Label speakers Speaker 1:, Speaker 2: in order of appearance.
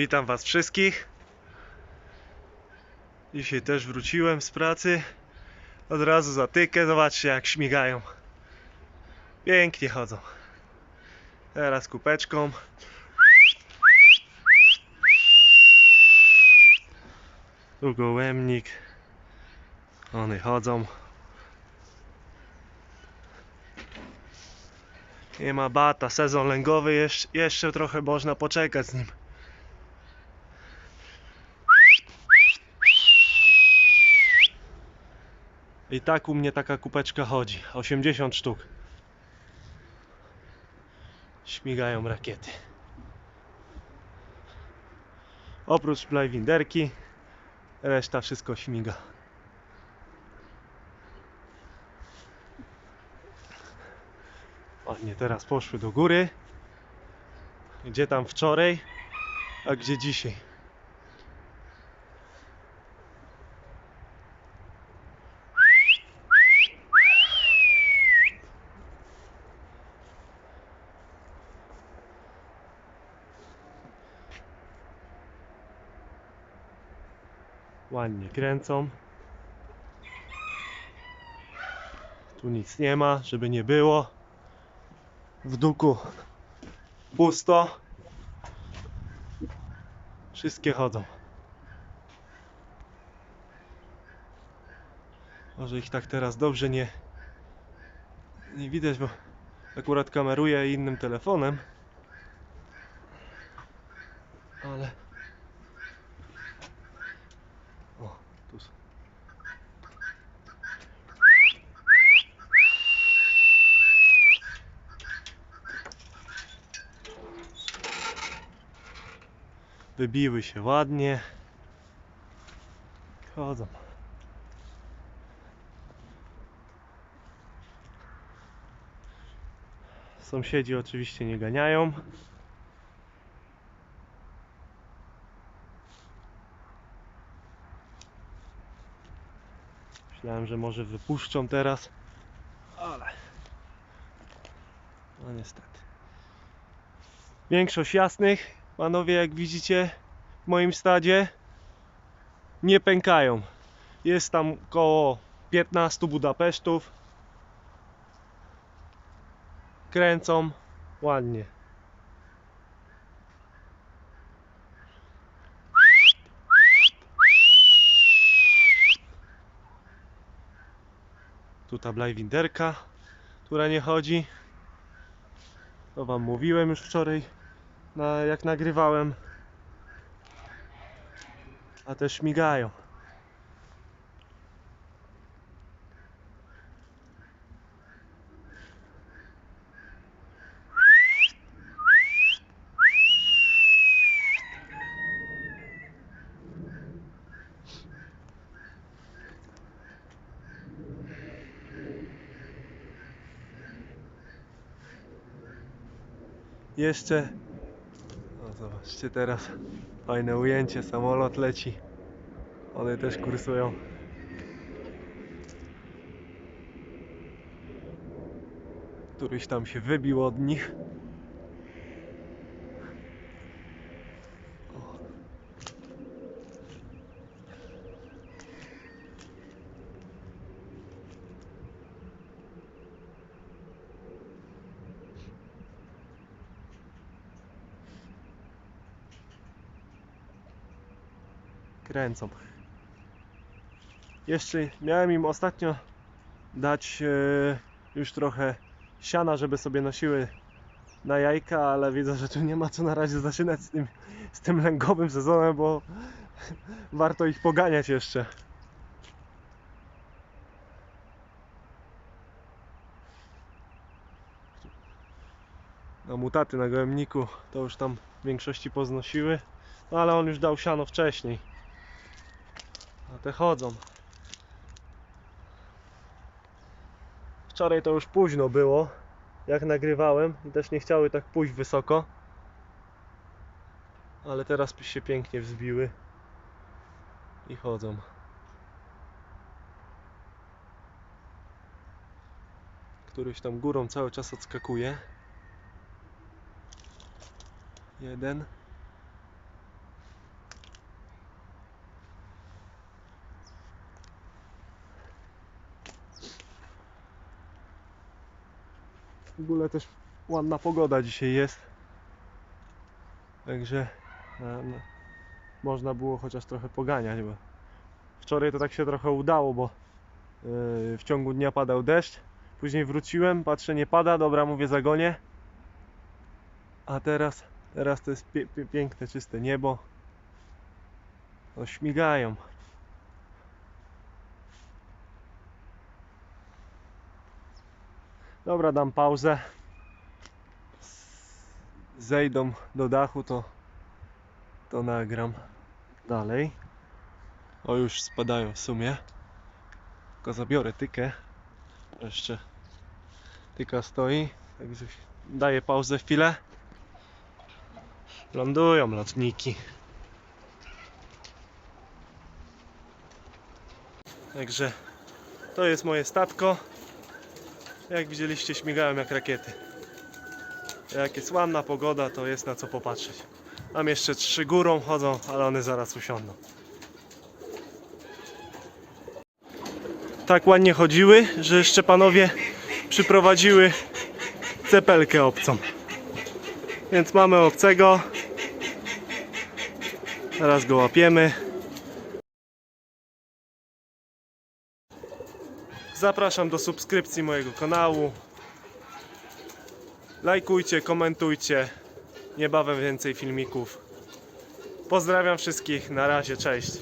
Speaker 1: Witam Was wszystkich. Dzisiaj też wróciłem z pracy. Od razu zatykę. Zobaczcie, jak śmigają. Pięknie chodzą. Teraz kupeczką. Tu gołębnik. One chodzą. Nie ma bata, sezon lęgowy, jeszcze, jeszcze trochę można poczekać z nim. I tak u mnie taka kupeczka chodzi. 80 sztuk. Śmigają rakiety. Oprócz plajwinderki, reszta wszystko śmiga. Ładnie, teraz poszły do góry. Gdzie tam wczoraj, a gdzie dzisiaj? Ładnie kręcą. Tu nic nie ma, żeby nie było. W duku pusto. Wszystkie chodzą. Może ich tak teraz dobrze nie nie widać, bo akurat kameruję innym telefonem. Ale Wybiły się ładnie. Chodzą. Sąsiedzi oczywiście nie ganiają. Myślałem, że może wypuszczą teraz, ale no niestety. Większość jasnych, panowie, jak widzicie w moim stadzie, nie pękają. Jest tam około 15 Budapesztów. Kręcą ładnie. Tu ta blajwinderka, która nie chodzi. To wam mówiłem już wczoraj, na, jak nagrywałem. A też migają. Jeszcze. Zobaczcie teraz. Fajne ujęcie, samolot leci. One też kursują. Któryś tam się wybił od nich. Kręcą. Jeszcze miałem im ostatnio dać e, już trochę siana, żeby sobie nosiły na jajka, ale widzę, że tu nie ma co na razie zaczynać z tym, z tym lęgowym sezonem, bo warto ich poganiać jeszcze. Na mutaty na gołębniku to już tam w większości poznosiły, no ale on już dał siano wcześniej. A te chodzą. Wczoraj to już późno było, jak nagrywałem i też nie chciały tak pójść wysoko. Ale teraz się pięknie wzbiły i chodzą. Któryś tam górą cały czas odskakuje. Jeden. W ogóle też ładna pogoda dzisiaj jest. Także można było chociaż trochę poganiać, bo wczoraj to tak się trochę udało, bo yy, w ciągu dnia padał deszcz. Później wróciłem, patrzę nie pada, dobra mówię zagonię. A teraz, teraz to jest pie, pie, piękne, czyste niebo. No śmigają. Dobra, dam pauzę. Zejdą do dachu, to, to nagram dalej. O, już spadają w sumie. Tylko zabiorę tykę. Jeszcze tyka stoi. Także daję pauzę chwilę. Lądują lotniki. Także to jest moje statko. Jak widzieliście, śmigałem jak rakiety. Jak jest ładna pogoda, to jest na co popatrzeć. Tam jeszcze trzy górą chodzą, ale one zaraz usiądą. Tak ładnie chodziły, że Szczepanowie przyprowadziły cepelkę obcą. Więc mamy obcego. Teraz go łapiemy. Zapraszam do subskrypcji mojego kanału. Lajkujcie, komentujcie. Niebawem więcej filmików. Pozdrawiam wszystkich. Na razie, cześć.